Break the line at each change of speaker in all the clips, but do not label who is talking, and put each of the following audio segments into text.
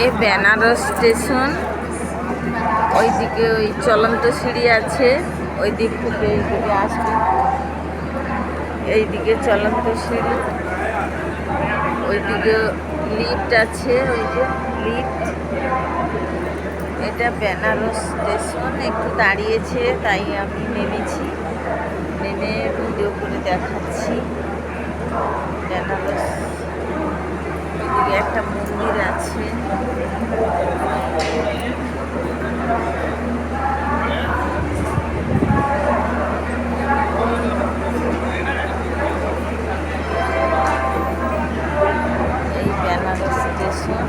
এই বেনারস স্টেশন। ওইদিকে ওই চলন্ত সিঁড়ি আছে। ওই দিক থেকে এইদিকে আসবে। এইদিকে চলন্ত সিঁড়ি। ওইদিকে লিফট আছে, ওই যে লিফট এটা বেনারস স্টেশন, একটু দাঁড়িয়েছে, তাই আমি নেমেছি। নেমে ভিডিও করে দেখাচ্ছি। বেনারস একটা মন্দির আছে। এই বেনারস স্টেশন।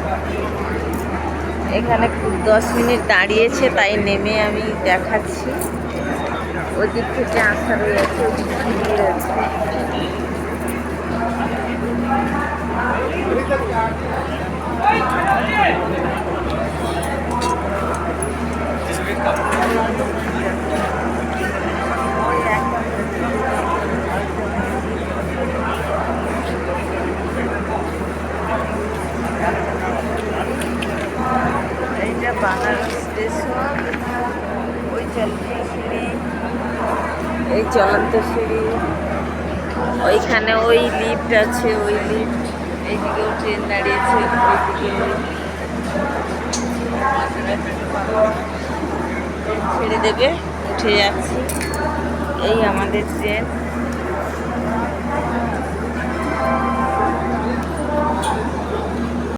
এখানে দশ মিনিট দাঁড়িয়েছে, তাই নেমে আমি দেখাচ্ছি। ওদিক দিক থেকে আসা রয়েছে ওই দিক থেকে রয়েছে বানারস ওই এই চলন্ত সিঁড়ি ওইখানে ওই লিফট আছে, ওই লিফট এইদিকেও ট্রেন দাঁড়িয়েছে ছেড়ে দেবে, উঠে যাচ্ছি। এই আমাদের ট্রেন